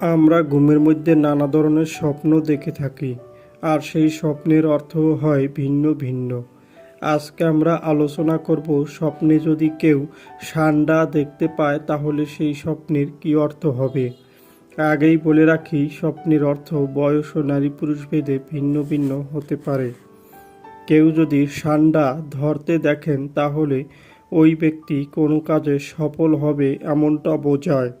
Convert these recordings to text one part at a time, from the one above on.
আমরা ঘুমের মধ্যে নানা ধরনের স্বপ্ন দেখে থাকি, আর সেই স্বপ্নের অর্থ হয় ভিন্ন ভিন্ন। আজকে আমরা আলোচনা করব স্বপ্নে যদি কেউ সান্ডা দেখতে পায়, তাহলে সেই স্বপ্নের কী অর্থ হবে? আগেই বলে রাখি, স্বপ্নের অর্থ বয়স ও নারী পুরুষ ভেদে ভিন্ন ভিন্ন হতে পারে। কেউ যদি সান্ডা ধরতে দেখেন, তাহলে ওই ব্যক্তি কোনো কাজে সফল হবে এমনটা বোঝায়।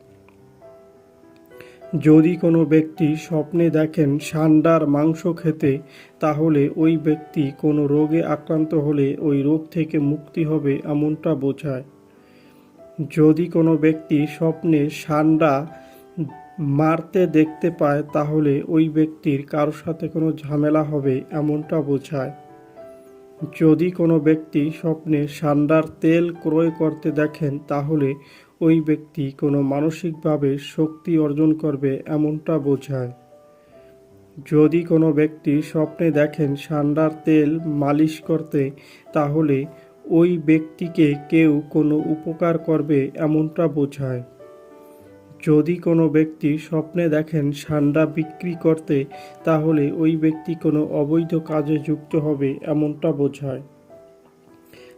যদি কোনো ব্যক্তি স্বপ্নে দেখেন সান্ডার মাংস খেতে, তাহলে ওই ব্যক্তি কোনো রোগে আক্রান্ত হলে ওই রোগ থেকে মুক্তি হবে এমনটা বোঝায়। যদি কোনো ব্যক্তি স্বপ্নে সান্ডা মারতে দেখতে পায়, তাহলে ওই ব্যক্তির কারোর সাথে কোনো ঝামেলা হবে এমনটা বোঝায়। যদি কোনো ব্যক্তি স্বপ্নে সান্ডার তেল ক্রয় করতে দেখেন, তাহলে ওই ব্যক্তি কোনো মানসিকভাবে শক্তি অর্জন করবে এমনটা বোঝায়। যদি কোনো ব্যক্তি স্বপ্নে দেখেন সান্ডার তেল মালিশ করতে, তাহলে ওই ব্যক্তিকে কেউ কোনো উপকার করবে এমনটা বোঝায়। যদি কোনো ব্যক্তি স্বপ্নে দেখেন সান্ডা বিক্রি করতে, তাহলে ওই ব্যক্তি কোনো অবৈধ কাজে যুক্ত হবে এমনটা বোঝায়।